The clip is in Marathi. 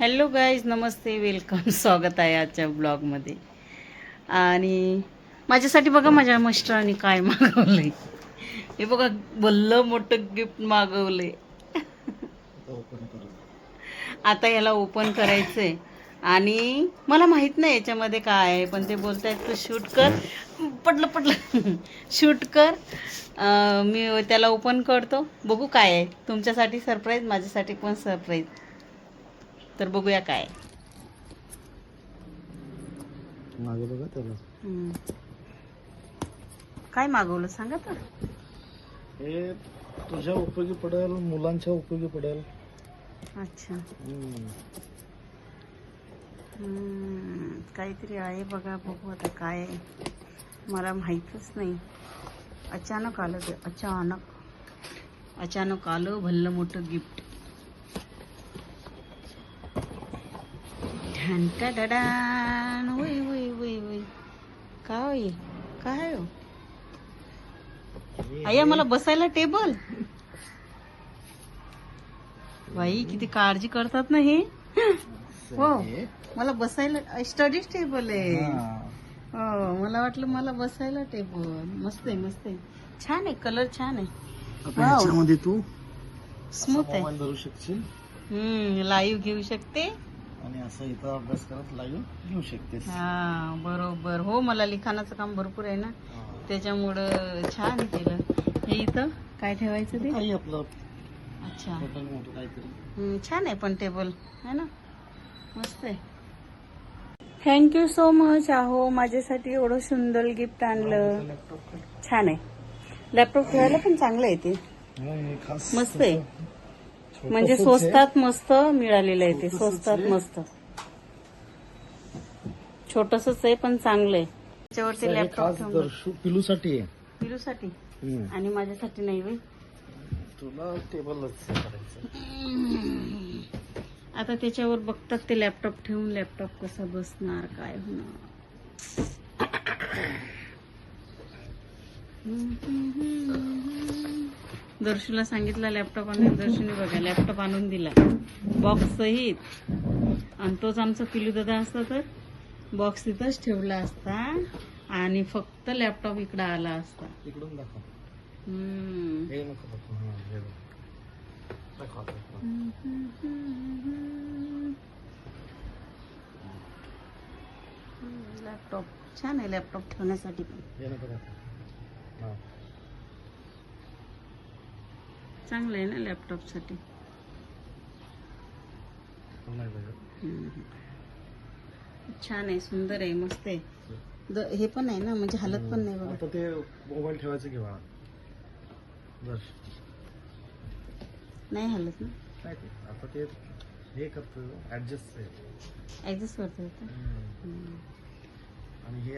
हॅलो गाईज नमस्ते वेलकम स्वागत आहे आजच्या ब्लॉगमध्ये. आणि माझ्यासाठी बघा माझ्या मिस्टरांनी काय मागवलंय. हे बघा भल्लं मोठं गिफ्ट मागवलंय. आता याला ओपन करायचंय. आणि मला माहीत नाही याच्यामध्ये काय आहे पण ते बोलतायत तू शूट कर. पडलं पडलं शूट कर. मी त्याला ओपन करतो. बघू काय आहे. तुमच्यासाठी सरप्राईज माझ्यासाठी पण सरप्राईज तर बघूया काय. मागे बघा त्याला. हम्म. काय मागवलं सांगा तर. हे तुझ्या उपयोगी पडेल मुलांच्या उपयोगी पडेल. अच्छा. हम्म. हम्म, काहीतरी आहे बघा बघू आता काय आहे. मला माहीतच नाही. अचानक आलं ते अचानक. अचानक आलं भल्लं मोठं गिफ्ट डडान वय वय वय वय काय काय हो आया मला बसायला टेबल बाई किती काळजी करतात ना हे हो मला बसायला स्टडीज टेबल आहे हा. मला वाटलं मला बसायला टेबल मस्त आहे मस्त आहे छान आहे कलर छान आहे तू स्मूथ आहे लाईव्ह घेऊ शकते आणि असं इथं अभ्यास करत लाईव्ह घेऊ शकतेस. हा बरोबर. हो मला लिखाणाचं काम भरपूर आहे ना. त्याच्यामुळं छान केलं. हे इथं काय ठेवायचं ते? काही आपलं अच्छा. मोठं काहीतरी. हम्म, छान आहे पण टेबल. है ना? मस्त आहे. थँक्यू सो मच आहो. माझ्यासाठी एवढं सुंदर गिफ्ट आणलं. लॅपटॉप छान आहे. लॅपटॉप ठेवायला पण चांगलं आहे ते. खास मस्त आहे. म्हणजे. स्वस्तात मस्त मिळालेलं आहे ते स्वस्तात. मस्त. छोटसच आहे पण चांगलं आहे. त्याच्यावरती हे लॅपटॉप ठेवून पिलूसाठी आहे. पिलूसाठी. आणि माझ्यासाठी नाही तुला टेबलच आता त्याच्यावर बघतात ते लॅपटॉप ठेवून लॅपटॉप कसा बसणार काय होणार. दर्शूला सांगितलं लॅपटॉप आणून दर्शूने बघा लॅपटॉप आणून दिला बॉक्स सहित आणि तोच आमचा पिलू दादा असता तर बॉक्स तिथंच ठेवला असता आणि फक्त लॅपटॉप इकडं आला असता इकडून दाखव हम्म. हे नको दाखव हा, हे बघ. दाखव आता, दाखव. लॅपटॉप छान आहे लॅपटॉप ठेवण्यासाठी पण हे नको दाखव. चांगलं आहे ना बघत. हम्म. छान आहे सुंदर आहे मस्त आहे. हे पण आहे ना म्हणजे हलत पण नाही बघा. ते मोबाईल ठेवायचं बस. नाही हलत ना? आता ते हे करतो ऍडजस्ट ऍडजस्ट करता. आणि हे